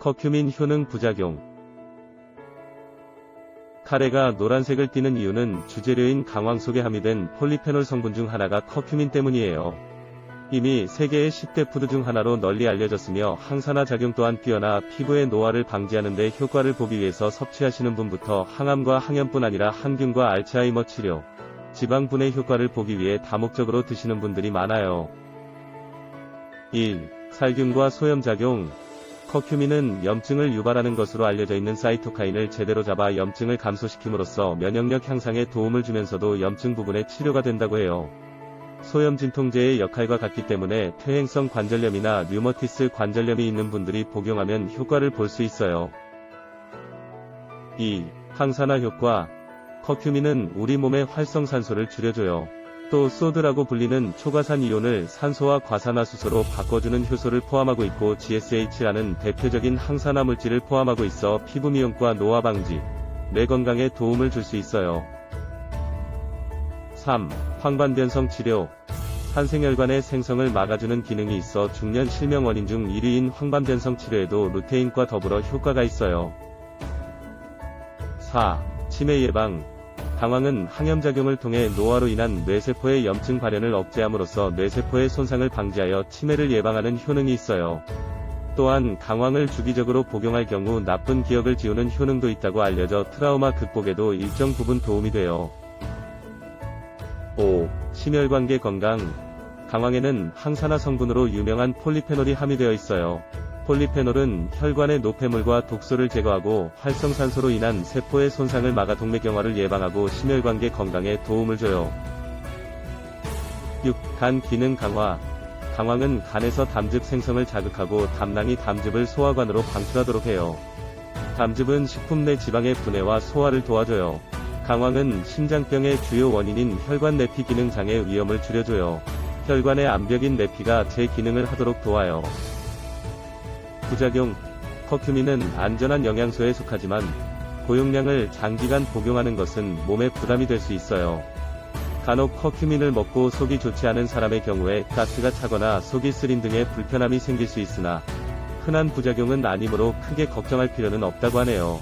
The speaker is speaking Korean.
커큐민 효능 부작용 카레가 노란색을 띠는 이유는 주재료인 강황 속에 함유된 폴리페놀 성분 중 하나가 커큐민 때문이에요. 이미 세계의 10대 푸드 중 하나로 널리 알려졌으며 항산화 작용 또한 뛰어나 피부의 노화를 방지하는 데 효과를 보기 위해서 섭취하시는 분부터 항암과 항염뿐 아니라 항균과 알츠하이머 치료, 지방 분해 효과를 보기 위해 다목적으로 드시는 분들이 많아요. 1. 살균과 소염작용 커큐민은 염증을 유발하는 것으로 알려져 있는 사이토카인을 제대로 잡아 염증을 감소시킴으로써 면역력 향상에 도움을 주면서도 염증 부분의 치료가 된다고 해요. 소염 진통제의 역할과 같기 때문에 퇴행성 관절염이나 류머티스 관절염이 있는 분들이 복용하면 효과를 볼 수 있어요. 2. 항산화 효과 커큐민은 우리 몸의 활성산소를 줄여줘요. 또 소드라고 불리는 초과산 이온을 산소와 과산화수소로 바꿔주는 효소를 포함하고 있고 GSH라는 대표적인 항산화 물질을 포함하고 있어 피부 미용과 노화 방지, 뇌 건강에 도움을 줄 수 있어요. 3. 황반변성 치료 한생혈관의 생성을 막아주는 기능이 있어 중년 실명 원인 중 1위인 황반변성 치료에도 루테인과 더불어 효과가 있어요. 4. 치매 예방 강황은 항염작용을 통해 노화로 인한 뇌세포의 염증 발현을 억제함으로써 뇌세포의 손상을 방지하여 치매를 예방하는 효능이 있어요. 또한 강황을 주기적으로 복용할 경우 나쁜 기억을 지우는 효능도 있다고 알려져 트라우마 극복에도 일정 부분 도움이 돼요. 5. 심혈관계 건강 강황에는 항산화 성분으로 유명한 폴리페놀이 함유되어 있어요. 폴리페놀은 혈관의 노폐물과 독소를 제거하고 활성산소로 인한 세포의 손상을 막아 동맥경화를 예방하고 심혈관계 건강에 도움을 줘요. 6. 간 기능 강화 강황은 간에서 담즙 생성을 자극하고 담낭이 담즙을 소화관으로 방출하도록 해요. 담즙은 식품 내 지방의 분해와 소화를 도와줘요. 강황은 심장병의 주요 원인인 혈관 내피 기능 장애 위험을 줄여줘요. 혈관의 암벽인 내피가 제 기능을 하도록 도와요. 부작용 커큐민은 안전한 영양소에 속하지만 고용량을 장기간 복용하는 것은 몸에 부담이 될 수 있어요. 간혹 커큐민을 먹고 속이 좋지 않은 사람의 경우에 가스가 차거나 속이 쓰림 등의 불편함이 생길 수 있으나 흔한 부작용은 아니므로 크게 걱정할 필요는 없다고 하네요.